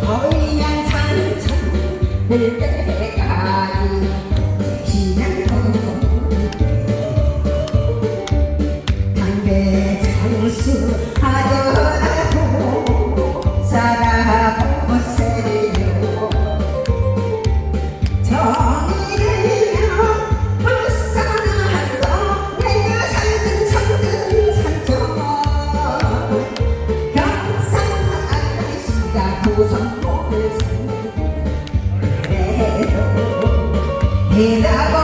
거위양 산천 물때까지 지나고 담배 장수 하더라도 살아가 Hey, now.